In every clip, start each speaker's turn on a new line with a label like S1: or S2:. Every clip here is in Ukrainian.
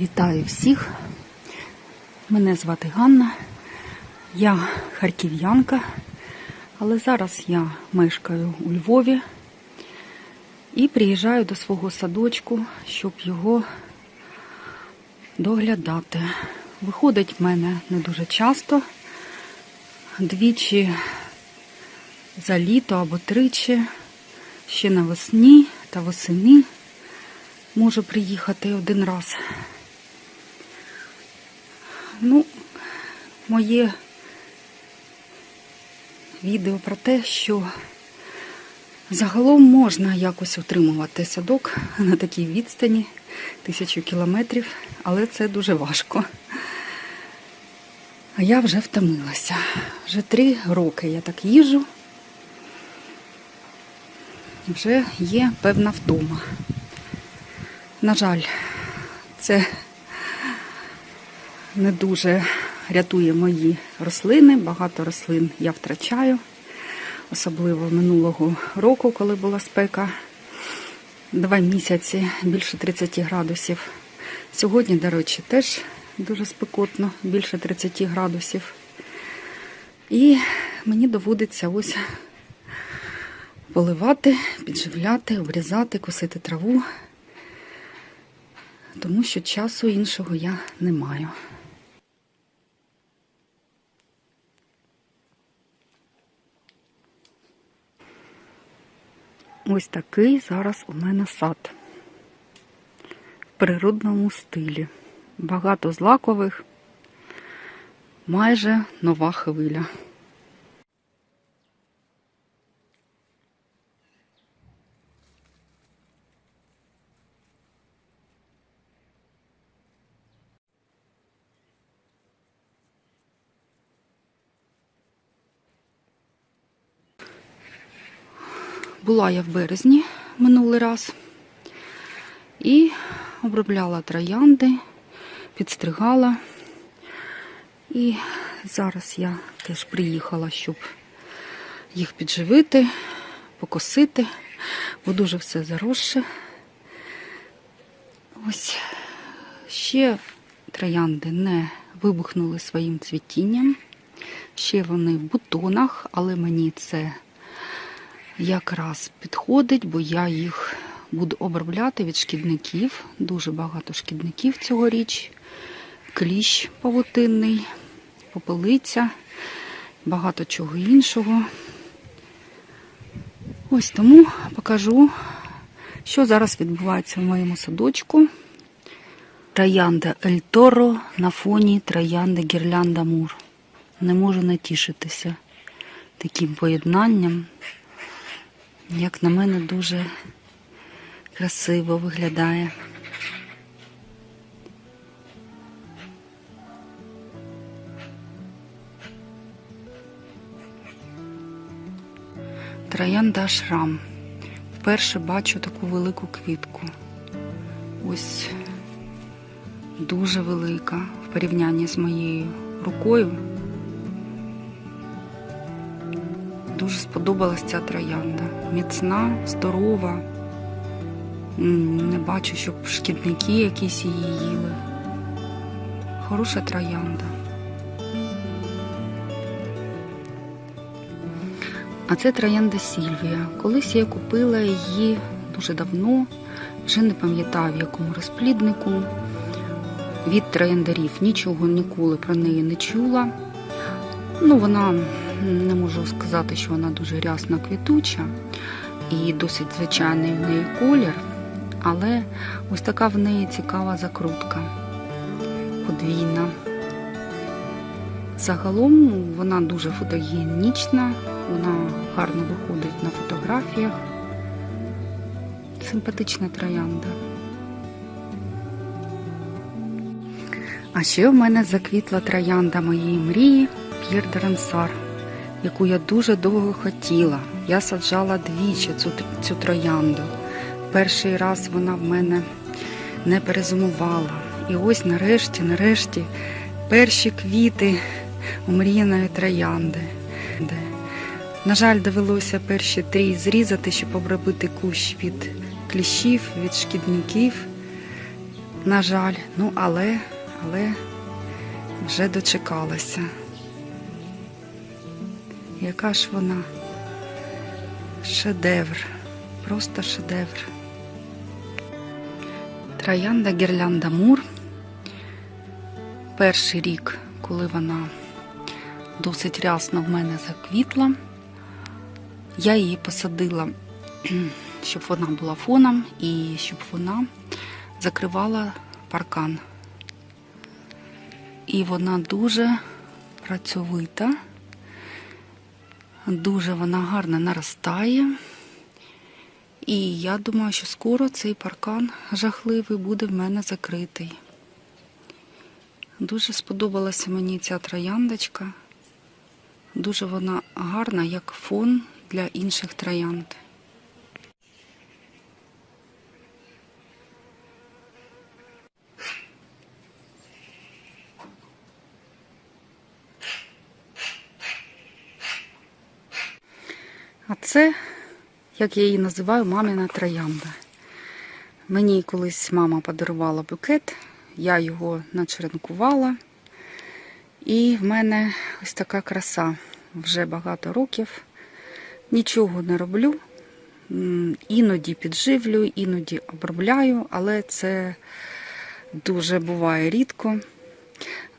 S1: Вітаю всіх. Мене звати Ганна. Я харків'янка, але зараз я мешкаю у Львові і приїжджаю до свого садочку, щоб його доглядати. Виходить в мене не дуже часто, двічі за літо або тричі, ще навесні та восени можу приїхати один раз. Ну, моє відео про те, що загалом можна якось утримувати садок на такій відстані тисячу кілометрів, але це дуже важко. А я вже втомилася. Вже три роки я так їжу. Вже є певна втома. На жаль, це не дуже рятує мої рослини. Багато рослин я втрачаю, особливо минулого року, коли була спека. Два місяці більше 30 градусів. Сьогодні, до речі, теж дуже спекотно, більше 30 градусів. І мені доводиться ось поливати, підживляти, обрізати, косити траву тому що часу іншого я не маю. Ось такий зараз у мене сад в природному стилі. Багато злакових, майже нова хвиля. Була я в березні минулий раз і обробляла троянди, підстригала. І зараз я теж приїхала, щоб їх підживити, покосити, бо дуже все заросше. Ось ще троянди не вибухнули своїм цвітінням. Ще вони в бутонах, але мені це якраз підходить, бо я їх буду обробляти від шкідників. Дуже багато шкідників цьогоріч. Кліщ павутинний, попелиця, багато чого іншого. Ось тому покажу, що зараз відбувається в моєму садочку. Троянда Ель Торо на фоні троянди Гірлянда Мур. Не можу натішитися таким поєднанням. Як на мене, дуже красиво виглядає. Троянда шрам. Вперше бачу таку велику квітку. Ось дуже велика в порівнянні з моєю рукою. Дуже сподобалась ця троянда. Міцна, здорова. Не бачу, щоб шкідники якісь її їли. Хороша троянда. А це троянда Сільвія. Колись я купила її дуже давно, вже не пам'ятаю в якому розпліднику. Від трояндарів нічого ніколи про неї не чула. Ну, вона не можу сказати, що вона дуже рясно квітуча і досить звичайний в неї колір, але ось така в неї цікава закрутка, подвійна. Загалом вона дуже фотогенічна, вона гарно виходить на фотографіях. Симпатична троянда. А ще в мене заквітла троянда моєї мрії П'єр де Рансар, яку я дуже довго хотіла. Я саджала двічі цю, цю троянду. Перший раз вона в мене не перезимувала. І ось нарешті, нарешті, перші квіти омріяної троянди. На жаль, довелося перші три зрізати, щоб обробити кущ від кліщів, від шкідників. На жаль, ну але, але вже дочекалася. Яка ж вона? Шедевр, просто шедевр. Троянда Гірлянда Мур. Перший рік, коли вона досить рясно в мене заквітла, я її посадила, щоб вона була фоном і щоб вона закривала паркан. І вона дуже працьовита, дуже вона гарно наростає. І я думаю, що скоро цей паркан жахливий буде в мене закритий. Дуже сподобалася мені ця трояндочка. Дуже вона гарна, як фон для інших троянд. А це, як я її називаю, мамина троянда. Мені колись мама подарувала букет, я його начеренкувала. І в мене ось така краса. Вже багато років. Нічого не роблю. Іноді підживлюю, іноді обробляю, але це дуже буває рідко.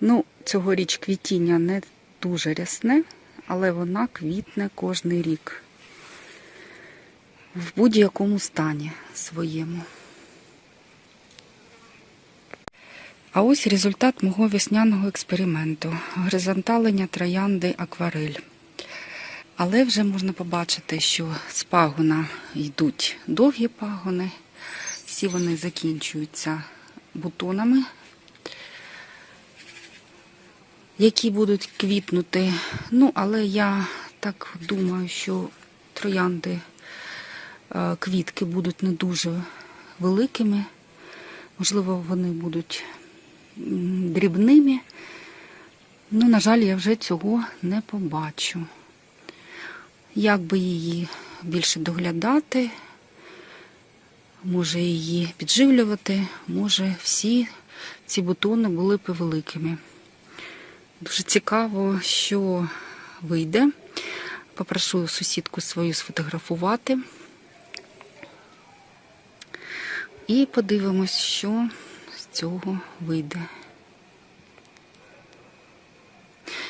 S1: Ну, цьогоріч квітіння не дуже рясне, але вона квітне кожний рік. В будь-якому стані своєму. А ось результат мого весняного експерименту горизонталення троянди акварель. Але вже можна побачити, що з пагона йдуть довгі пагони, всі вони закінчуються бутонами, які будуть квітнути. Ну, але я так думаю, що троянди квітки будуть не дуже великими. Можливо, вони будуть дрібними. Ну, на жаль, я вже цього не побачу. Як би її більше доглядати, може її підживлювати, може всі ці бутони були б великими. Дуже цікаво, що вийде. Попрошу сусідку свою сфотографувати. І подивимось, що з цього вийде.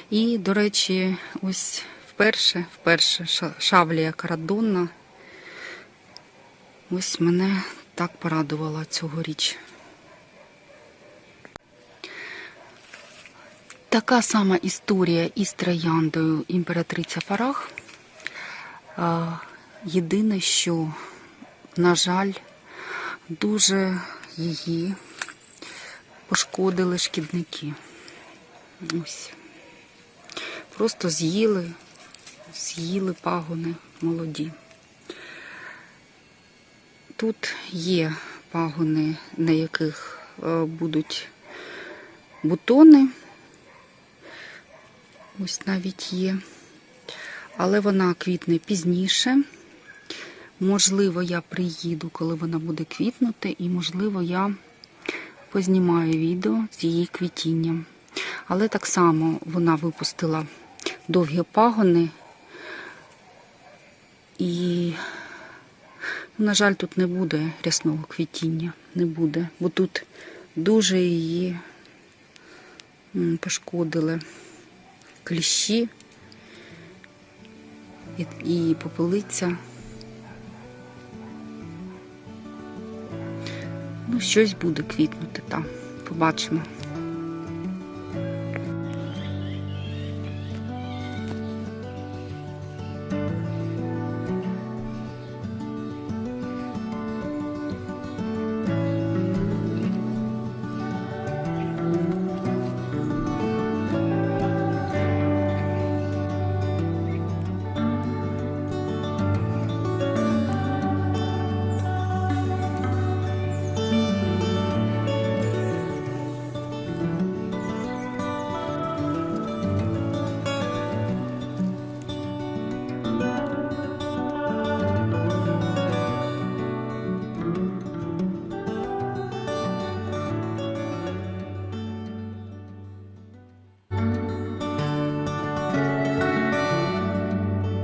S1: І, до речі, ось вперше, вперше ша- шавлія карадонна. Ось мене так порадувала цьогоріч. Така сама історія із трояндою імператриця Фарах. Єдине, що, на жаль, дуже її пошкодили шкідники. Ось. Просто з'їли, з'їли пагони молоді. Тут є пагони, на яких е, будуть бутони. Ось навіть є. Але вона квітне пізніше. Можливо, я приїду, коли вона буде квітнути, і, можливо, я познімаю відео з її квітінням. Але так само вона випустила довгі пагони. І, на жаль, тут не буде рясного квітіння. Не буде, бо тут дуже її пошкодили кліщі і попелиця. Щось буде квітнути там. Побачимо.